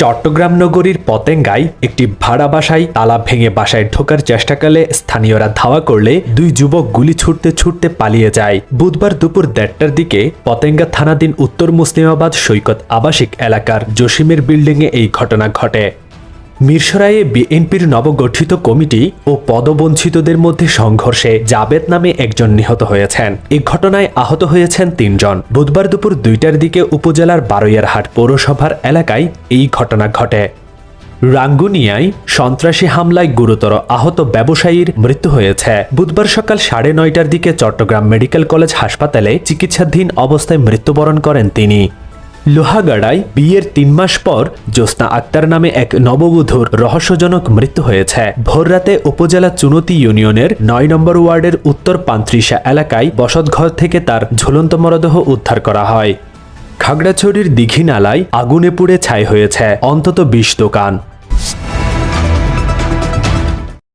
চট্টগ্রাম নগরীর পতেঙ্গায় একটি ভাড়া বাসায় তালা ভেঙে বাসায় ঢোকার চেষ্টাকালে স্থানীয়রা ধাওয়া করলে দুই যুবক গুলি ছুটতে ছুটতে পালিয়ে যায়। বুধবার দুপুর দেড়টার দিকে পতেঙ্গা থানাধীন উত্তর মুসলিমাবাদ সৈকত আবাসিক এলাকার জসিমের বিল্ডিংয়ে এই ঘটনা ঘটে। মিরসরাইয়ে বিএনপির নবগঠিত কমিটি ও পদবঞ্চিতদের মধ্যে সংঘর্ষে জাবেদ নামে একজন নিহত হয়েছেন। এ ঘটনায় আহত হয়েছেন তিনজন। বুধবার দুপুর দুইটার দিকে উপজেলার বারৈয়ারহাট পৌরসভার এলাকায় এই ঘটনা ঘটে। রাঙ্গুনিয়ায় সন্ত্রাসী হামলায় গুরুতর আহত ব্যবসায়ীর মৃত্যু হয়েছে। বুধবার সকাল সাড়ে নয়টার দিকে চট্টগ্রাম মেডিকেল কলেজ হাসপাতালে চিকিৎসাধীন অবস্থায় মৃত্যুবরণ করেন তিনি। লোহাগাড়ায় বিয়ের তিন মাস পর জ্যোৎস্না আক্তার নামে এক নববধূর রহস্যজনক মৃত্যু হয়েছে। ভোররাতে উপজেলা চুনতি ইউনিয়নের নয় নম্বর ওয়ার্ডের উত্তর পান্ত্রিশা এলাকায় বসতঘর থেকে তার ঝুলন্ত মরদেহ উদ্ধার করা হয়। খাগড়াছড়ির দীঘিনালায় আগুনে পুড়ে ছাই হয়েছে। অন্তত বিশ দোকান।